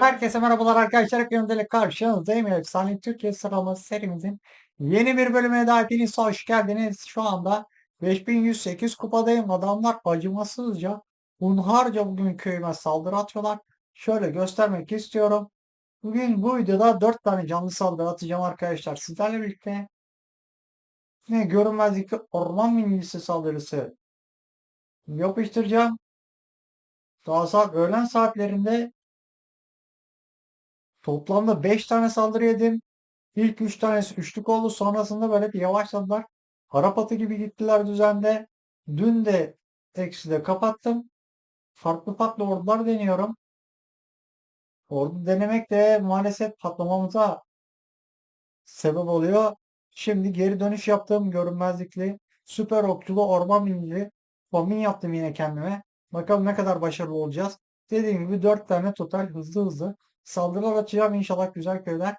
Herkese merhabalar arkadaşlar. Gönderle karşınızdayım. Efsane Türkiye sıralaması serimizin yeni bir bölümüne daha hepiniz hoş geldiniz. Şu anda 5108 kupadayım. Adamlar acımasızca, hunharca bugün köyüme saldırı atıyorlar. Şöyle göstermek istiyorum. Bugün bu videoda 4 tane canlı saldırı atacağım arkadaşlar. Sizlerle birlikte ne görünmezlik orman minnisi saldırısı yapıştıracağım. Daha saat öğlen saatlerinde Toplamda 5 tane saldırı yedim. İlk 3 tanesi üçlük oldu. Sonrasında böyle bir yavaşladılar. Harap atı gibi gittiler düzende. Dün de ekside kapattım. Farklı farklı ordular deniyorum. Ordu denemek de maalesef patlamamıza sebep oluyor. Şimdi geri dönüş yaptığım görünmezlikli süper okçulu orman minili kombin yaptım yine kendime. Bakalım ne kadar başarılı olacağız. Dediğim gibi 4 tane total hızlı hızlı saldırılar açacağım. İnşallah güzel köyler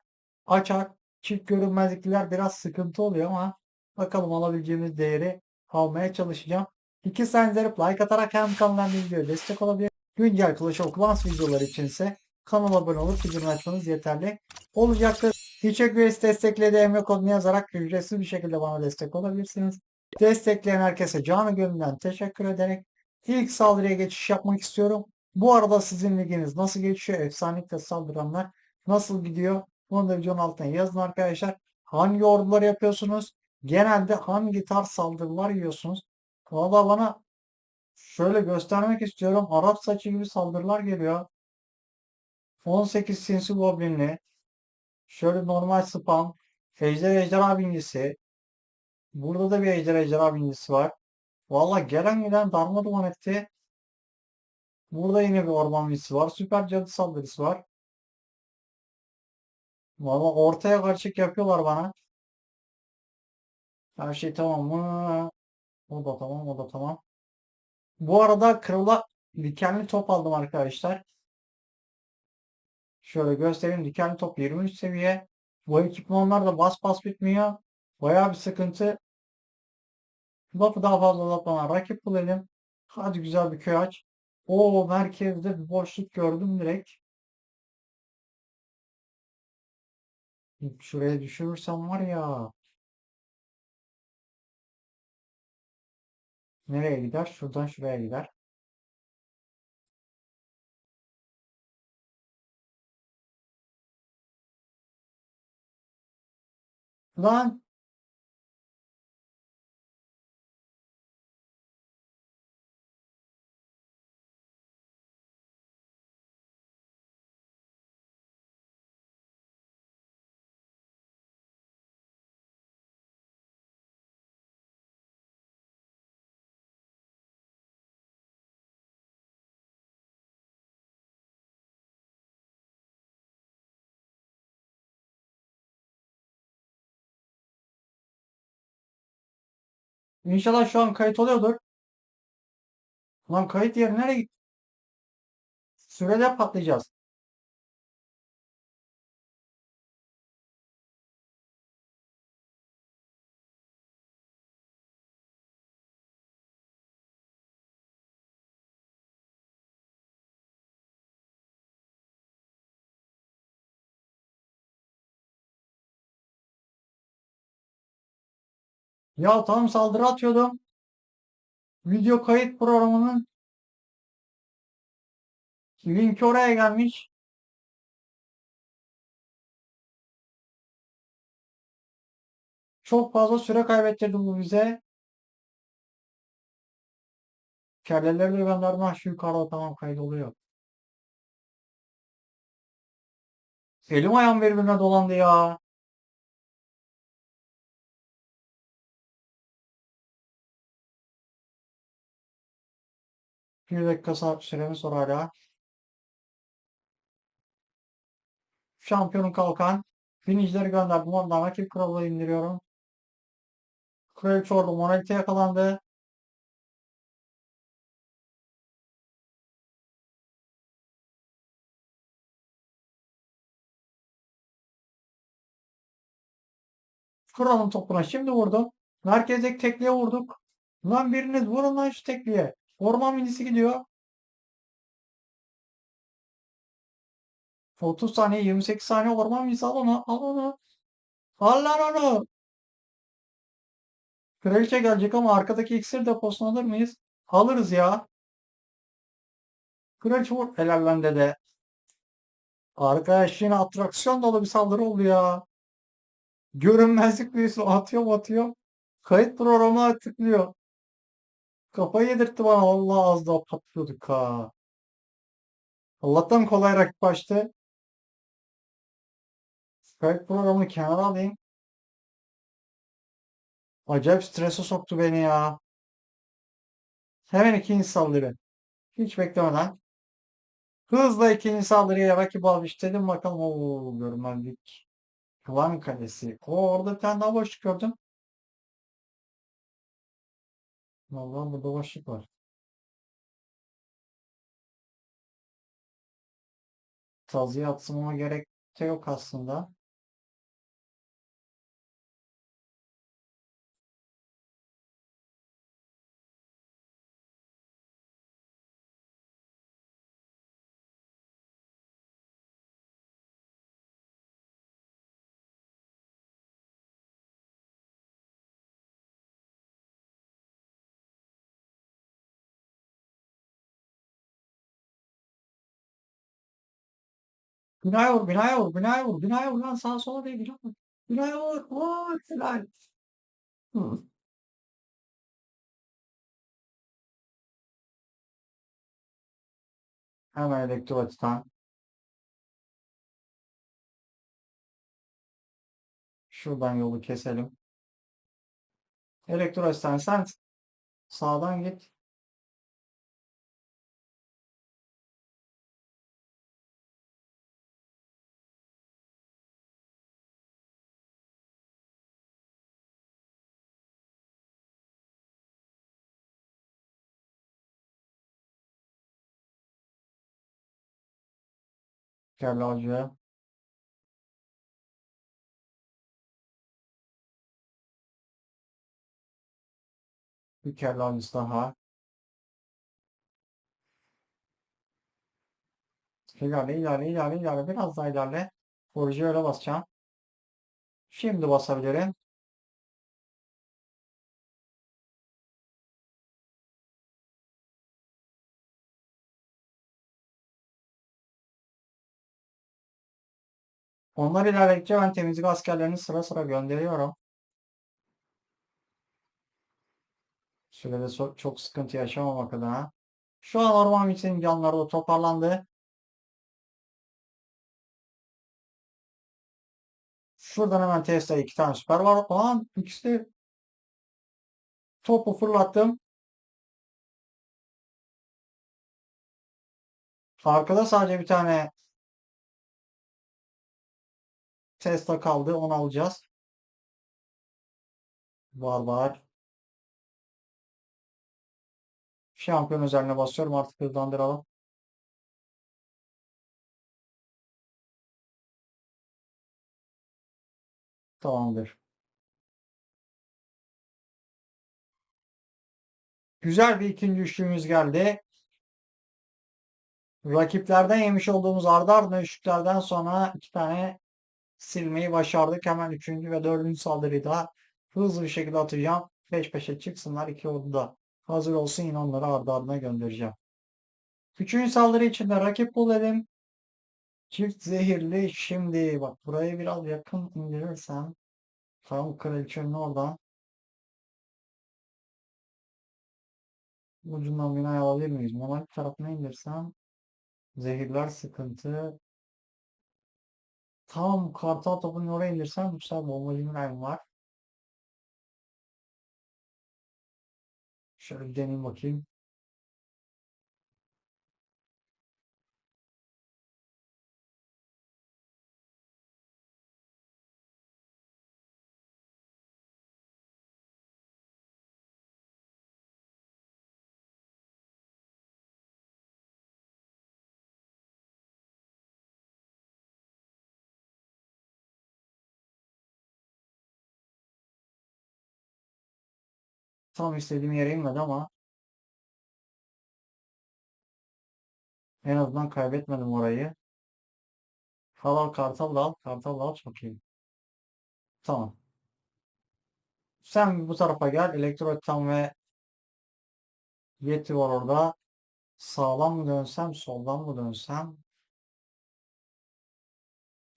açar. Çift görünmezlikler biraz sıkıntı oluyor ama bakalım alabileceğimiz değeri almaya çalışacağım. İki saniye like atarak hem kanaldan videoya destek olabilir. Güncel Clash of Clans videoları içinse kanala abone olup bildirim açmanız yeterli olacaktır. Teşekkür ederiz desteklediği emre kodunu yazarak ücretsiz bir şekilde bana destek olabilirsiniz. Destekleyen herkese canı gönülden teşekkür ederek ilk saldırıya geçiş yapmak istiyorum. Bu arada sizin liginiz nasıl geçiyor? Efsanelikle saldıranlar nasıl gidiyor? Bunu da videonun altına yazın arkadaşlar. Hangi ordular yapıyorsunuz? Genelde hangi tarz saldırılar yiyorsunuz? Valla bana şöyle göstermek istiyorum. Arap saçı gibi saldırılar geliyor. 18 sinsi goblinli. Şöyle normal spam. Ejder ejderha binicisi. Burada da bir ejder ejderha binicisi var. Valla gelen giden darma duman etti. Burada yine bir orman visi var. Süper cadı saldırısı var. Valla ortaya karışık yapıyorlar bana. Her şey tamam mı? O da tamam, o da tamam. Bu arada krala dikenli top aldım arkadaşlar. Şöyle göstereyim. Dikenli top 23 seviye. Bu ekipmanlar da bas bas bitmiyor. Bayağı bir sıkıntı. Lafı daha fazla uzatmadan rakip bulalım. Hadi güzel bir köy aç. O merkezde bir boşluk gördüm direkt. Şuraya düşürürsem var ya. Nereye gider? Şuradan şuraya gider. 弯 İnşallah şu an kayıt oluyordur. Lan kayıt yeri nereye gitti? Sürede patlayacağız. Ya tam saldırı atıyordum. Video kayıt programının linki oraya gelmiş. Çok fazla süre kaybettirdi bu bize. Kelleleri de gönderdim. Ha, Şu yukarıda tamam kaydoluyor. Elim ayağım birbirine dolandı ya. Bir dakika süremiz var hala. Şampiyonun kalkan. Binicileri gönderdim. Ondan rakip kralı indiriyorum. Kraliçe ordu Monalite yakalandı. Kralın topuna şimdi vurdum. Merkezdeki tekliğe vurduk. Lan biriniz vurun lan şu tekliye. Orman minisi gidiyor. 30 saniye 28 saniye orman minisi al onu al onu. Al lan onu. Kraliçe gelecek ama arkadaki iksir deposunu alır mıyız? Alırız ya. Kraliçe vur. Helal lan dede. Arkadaş yine atraksiyon dolu bir saldırı oldu ya. Görünmezlik büyüsü atıyor atıyor. Kayıt programına tıklıyor. Kafayı yedirtti bana. Allah az daha patlıyorduk ha. Allah'tan kolay rakip açtı. Kayıt programını kenara alayım. Acayip strese soktu beni ya. Hemen ikinci saldırı. Hiç beklemeden. Hızla ikinci saldırıya rakip almış dedim bakalım. Oo görmezlik. Kıvan Kalesi. O orada bir tane daha boşluk gördüm. Vallahi burada boşluk var. Tazıya atmama gerek de yok aslında. Binaya vur, binaya vur, binaya vur, binaya vur lan sağa sola değil, binaya vur. Binaya vur, vur, helal. Hemen elektrotikten. Şuradan yolu keselim. Elektrotikten sen sağdan git. Avcıya. Bir avcısı daha. İlerle, ilerle, ilerle, ilerle. Biraz daha ilerle. Korucuya öyle basacağım. Şimdi basabilirim. Onlar ilerledikçe ben temizlik askerlerini sıra sıra gönderiyorum. Sürede so- çok sıkıntı yaşamamak adına. Şu an orman için canları da toparlandı. Şuradan hemen Tesla iki tane süper var. Lan ikisi de topu fırlattım. Arkada sadece bir tane Tesla kaldı. Onu alacağız. Var. Şampiyon üzerine basıyorum. Artık hızlandıralım. Tamamdır. Güzel bir ikinci üçlüğümüz geldi. Rakiplerden yemiş olduğumuz ardı ardına üçlüklerden sonra iki tane silmeyi başardık. Hemen üçüncü ve dördüncü saldırıyı da hızlı bir şekilde atacağım. Peş peşe çıksınlar. iki ordu da hazır olsun. Yine onları ardı ardına göndereceğim. Üçüncü saldırı için de rakip bul dedim. Çift zehirli. Şimdi bak buraya biraz yakın indirirsem tam kraliçenin oradan ucundan binayı alabilir miyiz? Monark tarafına indirsem zehirler sıkıntı. Tam kartal topunu oraya indirsem sefer bombacı Mülayim var. Şöyle bir deneyim bakayım. Tam istediğim yere inmedi ama en azından kaybetmedim orayı. Halal kartal da al. Kartal da al bakayım. Tamam. Sen bu tarafa gel. Elektrotan ve Yeti var orada. Sağdan mı dönsem, soldan mı dönsem?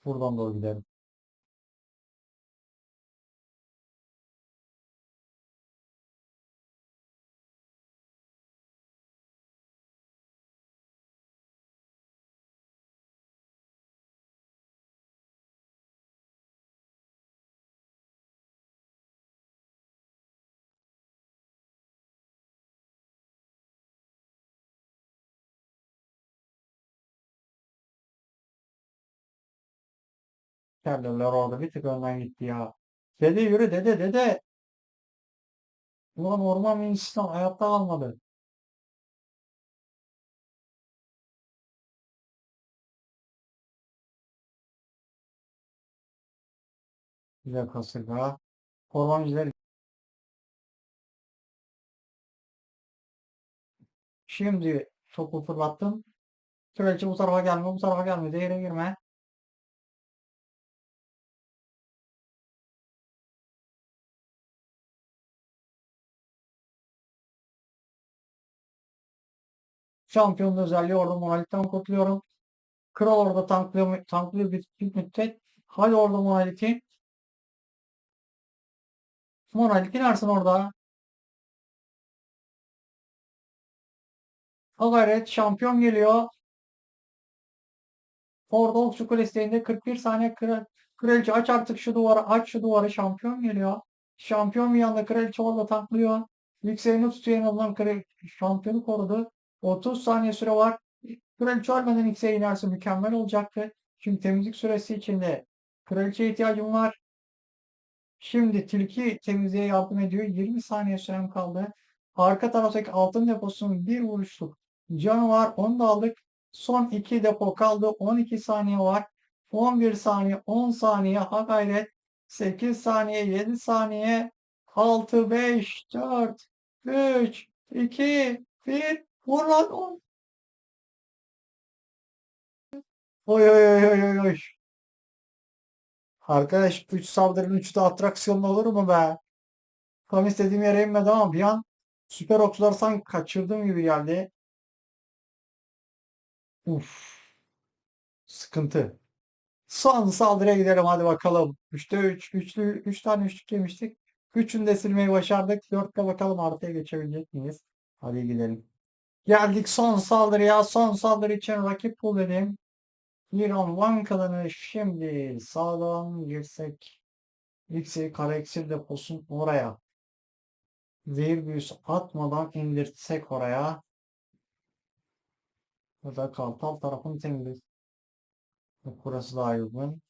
Buradan doğru gidelim. Kelleler orada bir tık önden gitti ya. Dede yürü dede dede. Ulan orman meclisinden hayatta kalmadı. Güzel kasırga. Ormancılar. Şimdi topu fırlattım. Kraliçe bu tarafa gelme, bu tarafa gelme. Değere girme. Şampiyonun özelliği orada Monolith'ten kutluyorum. Kral orada tanklıyor, tanklıyor bir, bir müddet. Hadi orada Monolith'i. Monolith inersin orada. Ha gayret şampiyon geliyor. Orada Okçu Kulesi'nde 41 saniye kral, kraliçe aç artık şu duvarı aç şu duvarı şampiyon geliyor. Şampiyon bir yanda kraliçe orada tanklıyor. Yükseğini tutuyor en azından şampiyonu korudu. 30 saniye süre var. Kraliçe ölmeden X'e inerse mükemmel olacaktı. Çünkü temizlik süresi içinde kraliçeye ihtiyacım var. Şimdi tilki temizliğe yardım ediyor. 20 saniye sürem kaldı. Arka taraftaki altın deposunun bir vuruşluk canı var. Onu da aldık. Son 2 depo kaldı. 12 saniye var. 11 saniye, 10 saniye. Ha gayret. 8 saniye, 7 saniye. 6, 5, 4, 3, 2, 1. Vur lan. on. Oy oy oy oy oy oy. Arkadaş 3 saldırının 3 de atraksiyon olur mu be? Tam istediğim yere inmedi ama bir an süper okçuları sanki kaçırdım gibi geldi. Uf. Sıkıntı. Son saldırıya gidelim hadi bakalım. 3'te 3. Üçlü, 3 tane üçlük yemiştik. Üçünü de silmeyi başardık. 4'te bakalım artıya geçebilecek miyiz? Hadi gidelim. Geldik son saldırıya. Son saldırı için rakip bul dedim. Bir on one kalanı şimdi sağdan girsek. X'i kare eksir deposun oraya. Zehir büyüsü atmadan indirtsek oraya. Ya da kartal tarafını temizledik. Burası daha uygun.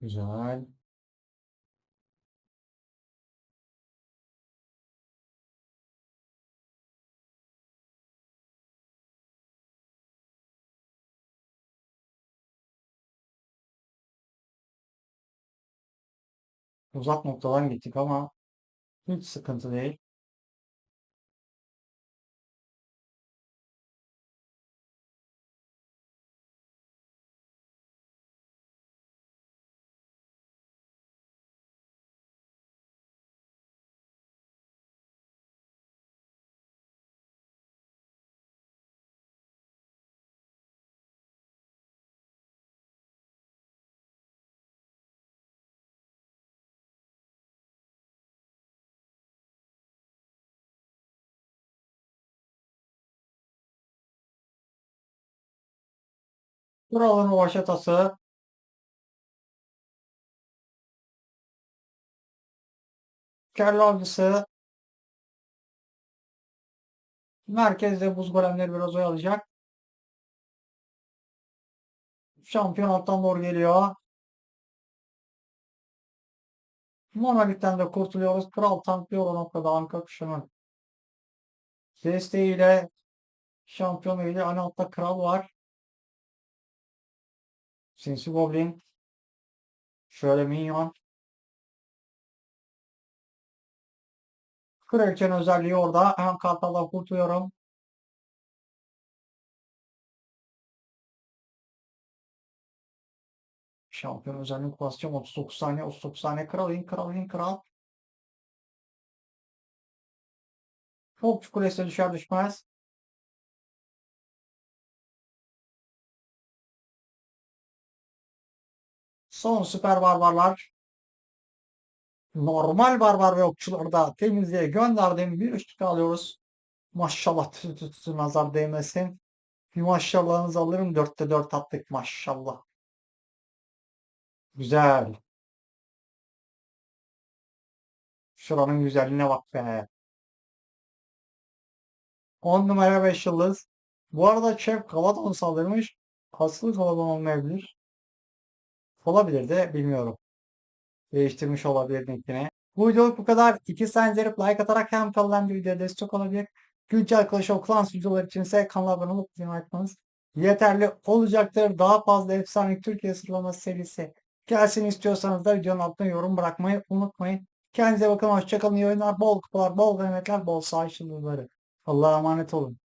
Güzel. Uzak noktadan gittik ama hiç sıkıntı değil. Kralın rovaşatası. Kelle avcısı. Merkezde buz golemleri biraz oyalayacak. Şampiyon alttan doğru geliyor. Monolith'ten de kurtuluyoruz. Kral tanklıyor o noktada Anka kuşunun desteğiyle şampiyon ile ana altta kral var. Sinsi Goblin. Şöyle minyon. Kraliçenin özelliği orada. Hem kartaldan kurtuluyorum. Şampiyon özelliğini basacağım. 39 saniye, 39 saniye. Kral in, kral in, kral. Kulesi düşer düşmez. Son süper barbarlar. Normal barbar ve okçularda temizliğe gönderdiğim bir üçlük alıyoruz. Maşallah tü tü tü nazar değmesin. Bir maşallahınızı alırım. Dörtte dört attık maşallah. Güzel. Şuranın güzelliğine bak be. 10 numara 5 yıldız. Bu arada Chef Galadon saldırmış. Aslı Galadon olmayabilir. Olabilir de bilmiyorum. Değiştirmiş olabilir linkini. Bu videoluk bu kadar. İki saniye like atarak hem kalan bir videoya destek olabilir. Güncel Clash of Clans videoları için ise kanala abone olup bildirim açmanız yeterli olacaktır. Daha fazla efsane Türkiye sıralaması serisi gelsin istiyorsanız da videonun altına yorum bırakmayı unutmayın. Kendinize bakın. Hoşçakalın. İyi oyunlar, bol kupalar, bol ganimetler, bol yıldızları. Allah'a emanet olun.